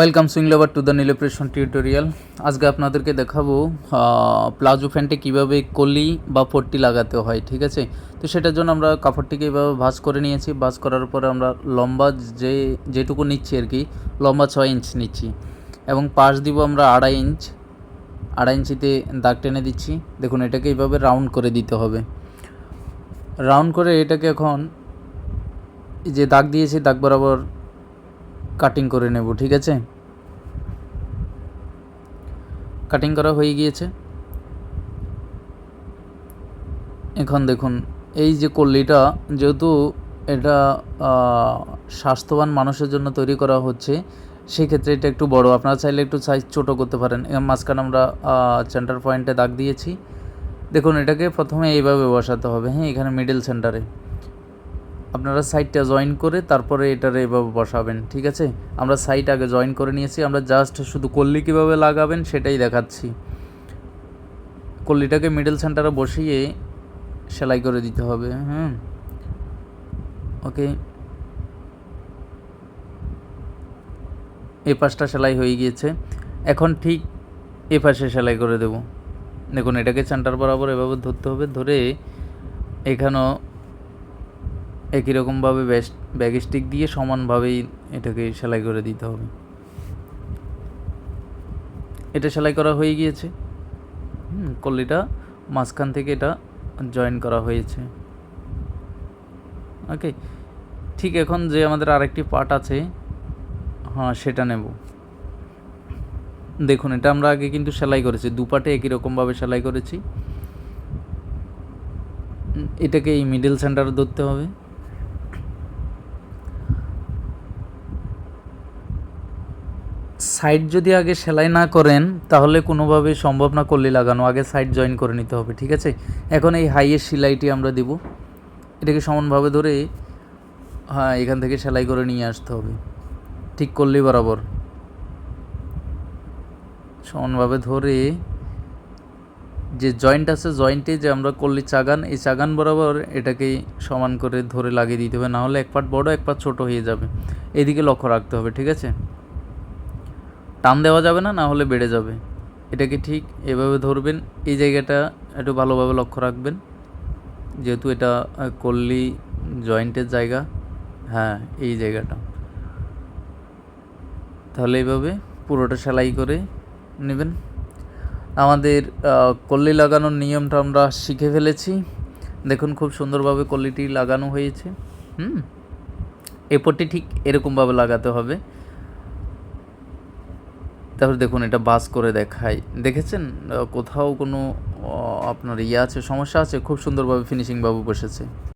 Welcome swing lover to the নীলপ্রেশন tutorial আজকে আপনাদেরকে দেখাবো প্লাজো প্যান্টে কীভাবে কলি বা পট্টি লাগাতে হয়, ঠিক আছে? তো সেটার জন্য আমরা কাপড়টিকে এভাবে ভাঁজ করে নিয়েছি। ভাঁজ করার পরে আমরা লম্বা যে, যেটুকু নিচ্ছি আর কি, লম্বা ছয় ইঞ্চ নিচ্ছি। এবং পাশ দিব আমরা আড়াই ইঞ্চ আড়াই ইঞ্চিতে দাগ টেনে দিচ্ছি। দেখুন, এটাকে এইভাবে রাউন্ড করে দিতে হবে। রাউন্ড করে এটাকে এখন যে দাগ দিয়েছি, দাগ বরাবর কাটিং করে নেব, ঠিক আছে? কাটিং করা হয়ে গিয়েছে। এখন দেখুন, এই যে কল্লিটা, যেহেতু এটা স্বাস্থ্যবান মানুষের জন্য তৈরি করা হচ্ছে, সেক্ষেত্রে এটা একটু বড়। আপনারা চাইলে একটু সাইজ ছোটো করতে পারেন। মাঝখানে আমরা সেন্টার পয়েন্টে দাগ দিয়েছি। দেখুন, এটাকে প্রথমে এইভাবে বসাতে হবে হ্যাঁ এখানে মিডল সেন্টারে আপনারা সাইটটা জয়েন করে তারপরে এটারে এভাবে বসাবেন, ঠিক আছে? আমরা সাইট আগে জয়েন করে নিয়েছি, আমরা জাস্ট শুধু কল্লি কীভাবে লাগাবেন সেটাই দেখাচ্ছি। কল্লিটাকে মিডল সেন্টারে বসিয়ে সেলাই করে দিতে হবে হ্যাঁ ওকে? এ পাশটা সেলাই হয়ে গিয়েছে। এখন ঠিক এ পাশে সেলাই করে দেব। দেখুন, এটাকে সেন্টার বরাবর এভাবে ধরতে হবে, ধরে এখানেও একই রকমভাবে ব্যাগ স্টিক দিয়ে সমানভাবেই এটাকে সেলাই করে দিতে হবে। এটা সেলাই করা হয়ে গিয়েছে। হুম কল্লিটা মাঝখান থেকে এটা জয়েন করা হয়েছে। ওকে ঠিক এখন যে আমাদের আরেকটি পার্ট আছে হ্যাঁ সেটা নেব। দেখুন, এটা আমরা আগে কিন্তু সেলাই করেছি। দুপাটে একই রকমভাবে সেলাই করেছি। এটাকে এই মিডল সেন্টারে ধরতে হবে। সাইড যদি আগে সেলাই না করেন, তাহলে কোনোভাবেই সম্ভব না করলে লাগানো। আগে সাইড জয়েন করে নিতে হবে, ঠিক আছে? এখন এই হাইয়ের সেলাইটি আমরা দেব। এটাকে সমানভাবে ধরে হ্যাঁ এখান থেকে সেলাই করে নিয়ে আসতে হবে। ঠিক করলেই বরাবর। সমানভাবে ধরে যে জয়েন্ট আছে জয়েন্টে যে আমরা করলি চাগান, এই চাগান বরাবর এটাকে সমান করে ধরে লাগিয়ে দিতে হবে। নাহলে এক পাট বড়, এক পাট ছোটো হয়ে যাবে। এদিকে লক্ষ্য রাখতে হবে, ঠিক আছে? টান দেওয়া যাবে না না হলে বেড়ে যাবে। এটাকে ঠিক এভাবে ধরবেন। এই জায়গাটা একটু ভালোভাবে লক্ষ্য রাখবেন। যেহেতু এটা কল্লি জয়েন্টের জায়গা। হ্যাঁ এই জায়গাটা। তাহলে এইভাবে পুরোটা সেলাই করে নেবেন। আমাদের কল্লি লাগানোর নিয়মটা আমরা শিখে ফেলেছি। দেখুন খুব সুন্দরভাবে কল্লিটি লাগানো হয়েছে। হুম এরপরটি ঠিক এরকমভাবে লাগাতে হবে। তারপর দেখুন, এটা বাস করে দেখায় দেখেছেন? কোথাও কোনো আপনার ইয়ে আছে, সমস্যা আছে? খুব সুন্দরভাবে ফিনিশিংভাবে বসেছে।